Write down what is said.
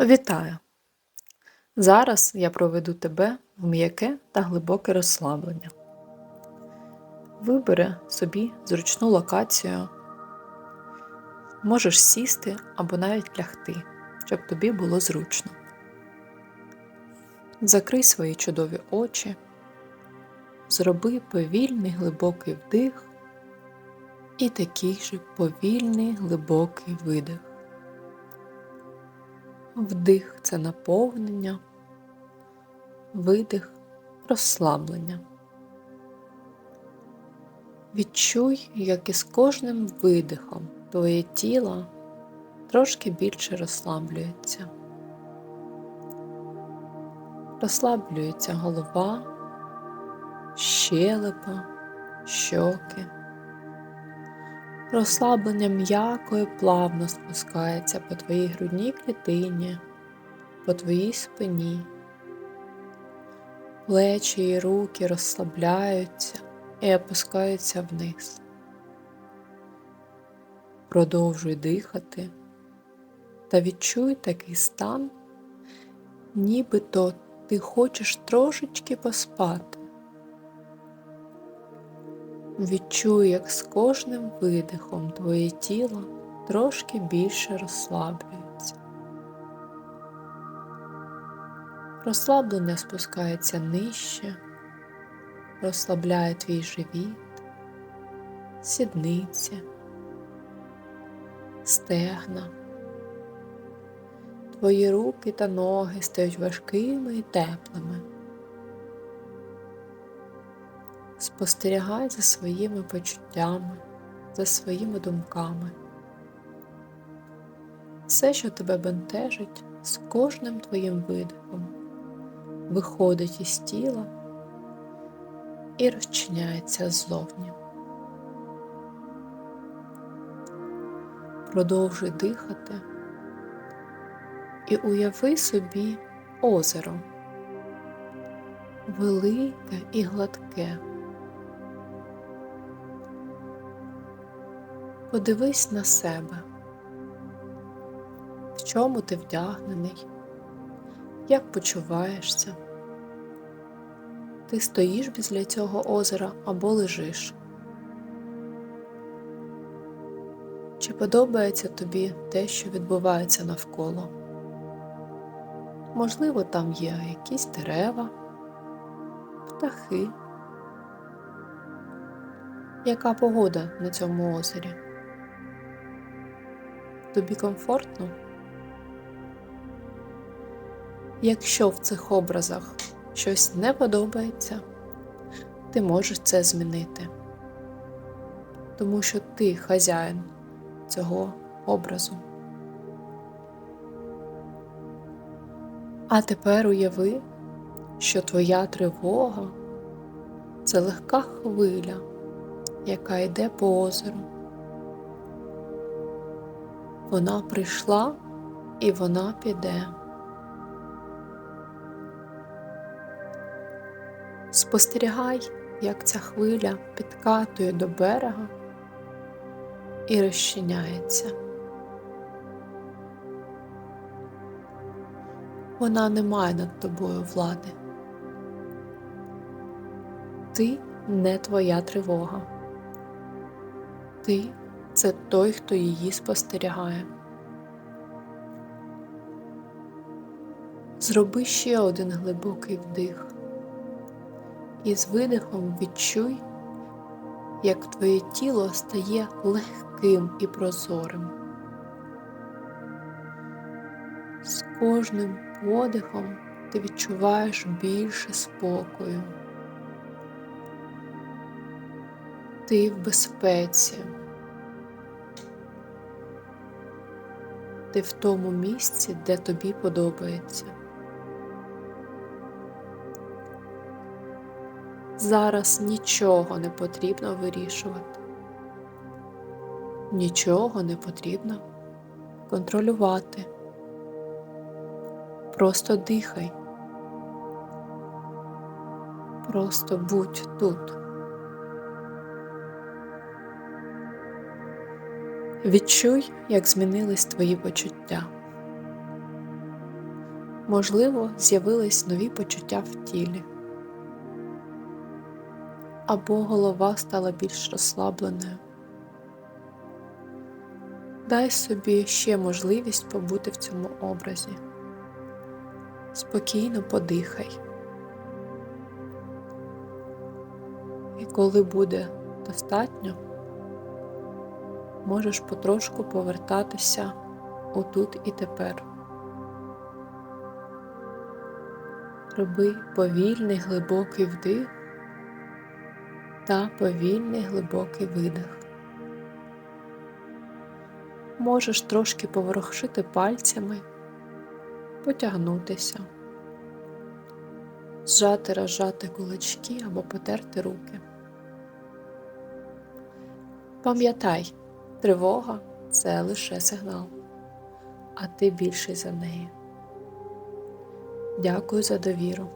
Вітаю! Зараз я проведу тебе в м'яке та глибоке розслаблення. Вибери собі зручну локацію, можеш сісти або навіть лягти, щоб тобі було зручно. Закрий свої чудові очі, зроби повільний глибокий вдих і такий же повільний глибокий видих. Вдих це наповнення, видих розслаблення. Відчуй, як із кожним видихом твоє тіло трошки більше розслаблюється. Розслаблюється голова, щелепа, щоки. Розслаблення м'яко і плавно спускається по твоїй грудній клітині, по твоїй спині. Плечі і руки розслабляються і опускаються вниз. Продовжуй дихати та відчуй такий стан, нібито ти хочеш трошечки поспати. Відчуй, як з кожним видихом твоє тіло трошки більше розслаблюється. Розслаблення спускається нижче, розслабляє твій живіт, сідниці, стегна. Твої руки та ноги стають важкими і теплими. Спостерігай за своїми почуттями, за своїми думками. Все, що тебе бентежить, з кожним твоїм видихом, виходить із тіла і розчиняється ззовні. Продовжуй дихати і уяви собі озеро велике і гладке. Подивись на себе, в чому ти вдягнений, як почуваєшся. Ти стоїш біля цього озера або лежиш. Чи подобається тобі те, що відбувається навколо? Можливо, там є якісь дерева, птахи. Яка погода на цьому озері? Тобі комфортно? Якщо в цих образах щось не подобається, ти можеш це змінити, тому що ти хазяїн цього образу. А тепер уяви, що твоя тривога це легка хвиля, яка йде по озеру. Вона прийшла і вона піде. Спостерігай, як ця хвиля підкатує до берега і розчиняється. Вона не має над тобою влади. Ти не твоя тривога. Ти це той, хто її спостерігає. Зроби ще один глибокий вдих і з видихом відчуй, як твоє тіло стає легким і прозорим. З кожним подихом ти відчуваєш більше спокою. Ти в безпеці. Ти в тому місці, де тобі подобається. Зараз нічого не потрібно вирішувати, нічого не потрібно контролювати. Просто дихай, просто будь тут. Відчуй, як змінились твої почуття. Можливо, з'явились нові почуття в тілі, або голова стала більш розслабленою. Дай собі ще можливість побути в цьому образі. Спокійно подихай. І коли буде достатньо, можеш потрошку повертатися отут і тепер. Роби повільний глибокий вдих та повільний глибокий видих. Можеш трошки поворохшити пальцями, потягнутися, зжати розжати кулачки або потерти руки. Пам'ятай, тривога це лише сигнал, а ти більший за неї. Дякую за довіру.